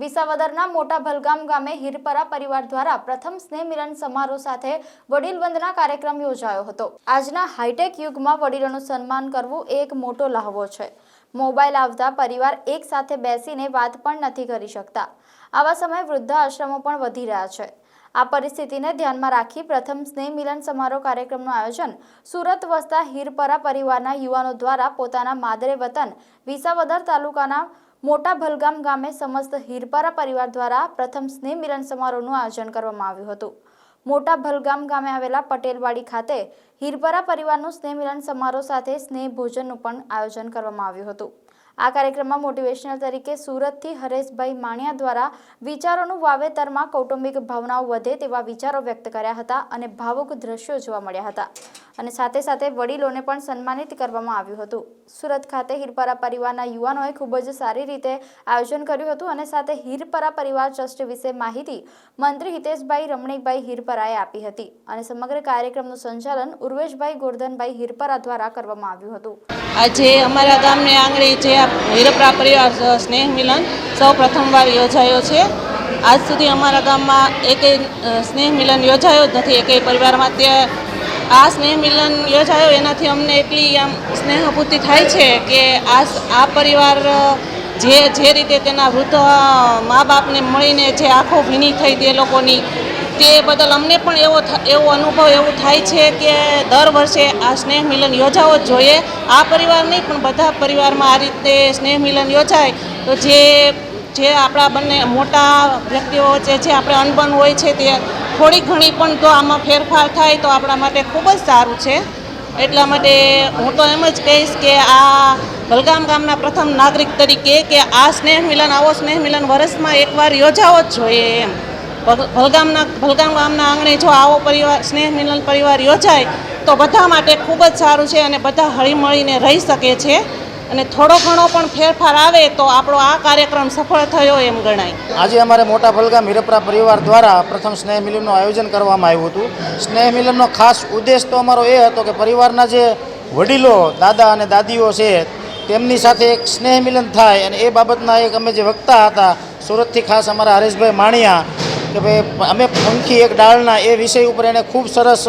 વિસાવદરના મોટા ભલગામ ગામે હિરપરા પરિવાર દ્વારા પ્રથમ સ્નેહ મિલન સમારોહ સાથે વડીલ વંદના કાર્યક્રમ યોજાયો હતો. આજના હાઈટેક યુગમાં વડીલોનું સન્માન કરવું એક મોટો લહાવો છે. મોબાઈલ આવતા પરિવાર એક સાથે બેસીને વાત પણ નથી કરી શકતા. આવા સમયે વૃદ્ધાશ્રમો પણ વધી રહ્યા છે. આ પરિસ્થિતિને ધ્યાનમાં રાખી પ્રથમ સ્નેહ મિલન સમારોહ કાર્યક્રમનું આયોજન સુરત વસતા હીરપરા પરિવારના યુવાનો દ્વારા પોતાના માદરે વતન વિસાવદર તાલુકાના મોટા ભલગામ ગામે સમસ્ત હીરપારા પરિવાર દ્વારા પ્રથમ સ્નેહ મિલન સમારોહનું આયોજન કરવામાં આવ્યું હતું. મોટા ભલગામ ગામે આવેલા પટેલવાડી ખાતે હીરપારા પરિવારનું સ્નેહ મિલન સમારોહ સાથે સ્નેહ ભોજનનું પણ આયોજન કરવામાં આવ્યું હતું. આ કાર્યક્રમમાં મોટિવેશનલ તરીકે સુરતથી હરેશભાઈ માણિયા દ્વારા વિચારોનું વાવેતરમાં કૌટુંબિક ભાવનાઓ વધે તેવા વિચારો વ્યક્ત કર્યા હતા અને ભાવુક દ્રશ્યો જોવા મળ્યા હતા. અને સાથે સાથે વડીલોને પણ સન્માનિત કરવામાં આવ્યું હતું. સુરત ખાતે હીરપરા પરિવારના યુવાનોએ ખૂબ જ સારી રીતે આયોજન કર્યું હતું અને સાથે હીરપરા પરિવાર ટ્રસ્ટ વિશે માહિતી મંત્રી હિતેશભાઈ રમણીકભાઈ હીરપરાએ આપી હતી અને સમગ્ર કાર્યક્રમનું સંચાલન ઉર્વેશભાઈ ગોરધનભાઈ હીરપરા દ્વારા કરવામાં આવ્યું હતું. આજે અમારા ગામને આંગણે જે હીરપરા પરિવાર સ્નેહ મિલન સૌ પ્રથમવાર યોજાયો છે. આજ સુધી અમારા ગામમાં એકેય સ્નેહ મિલન યોજાયો જ નથી. એકેય પરિવારમાં તે આ સ્નેહ મિલન યોજાયો એનાથી અમને એટલી આમ સ્નેહભૂતિ થાય છે કે આ આ પરિવાર જે જે રીતે તેના વૃદ્ધ મા બાપને મળીને જે આંખો ભીની થઈ તે લોકોની, તે બદલ અમને પણ એવો એવો અનુભવ એવું થાય છે કે દર વર્ષે આ સ્નેહ મિલન યોજાવો જ જોઈએ. આ પરિવાર નહીં, પણ બધા પરિવારમાં આ રીતે સ્નેહ મિલન યોજાય. તો જે જે આપણા બંને મોટા વ્યક્તિઓ વચ્ચે જે આપણે અનબન હોય છે તે થોડી ઘણી પણ તો આમાં ફેરફાર થાય તો આપણા માટે ખૂબ જ સારું છે. એટલા માટે હું તો એમ જ કહીશ કે આ ભલગામ ગામના પ્રથમ નાગરિક તરીકે કે આ સ્નેહ મિલન, આવો સ્નેહ મિલન વર્ષમાં એકવાર યોજાવો જ જોઈએ એમ. ભલગામના, ભલગામ ગામના આંગણે જો આવો પરિવાર, સ્નેહ મિલન પરિવાર યોજાય તો બધા માટે ખૂબ જ સારું છે અને બધા હળીમળીને રહી શકે છે. અને થોડો ઘણો પણ ફેરફાર આવે તો આપણો આ કાર્યક્રમ સફળ થયો એમ ગણાય. આજે અમારે મોટા ભલગામ હિરપરા પરિવાર દ્વારા પ્રથમ સ્નેહ મિલનનું આયોજન કરવામાં આવ્યું હતું. સ્નેહ મિલનનો ખાસ ઉદ્દેશ તો અમારો એ હતો કે પરિવારના જે વડીલો, દાદા અને દાદીઓ છે, તેમની સાથે એક સ્નેહ મિલન થાય અને એ બાબતના એક અમે જે વક્તા હતા, સુરતથી ખાસ અમારા હરેશભાઈ માણિયા, કે ભાઈ, અમે પંખી એક ડાળના એ વિષય ઉપર એણે ખૂબ સરસ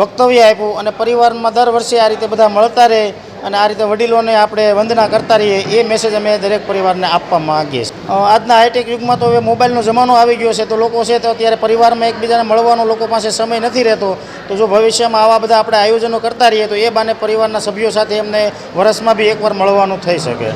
વક્તવ્ય આપ્યું અને પરિવારમાં દર વર્ષે આ રીતે બધા મળતા રહે. અને આ રીતે વડીલોને આપણે વંદના કરતા રહીએ, એ મેસેજ અમે દરેક પરિવારને આપવા માંગીએ છીએ. આજના હાઈટેક યુગમાં તો હવે મોબાઈલનો જમાનો આવી ગયો છે, તો લોકો છે તો અત્યારે પરિવારમાં એકબીજાને મળવાનો લોકો પાસે સમય નથી રહેતો. તો જો ભવિષ્યમાં આવા બધા આપણે આયોજનો કરતા રહીએ, તો એ બાને પરિવારના સભ્યો સાથે એમને વરસમાં બી એકવાર મળવાનું થઈ શકે.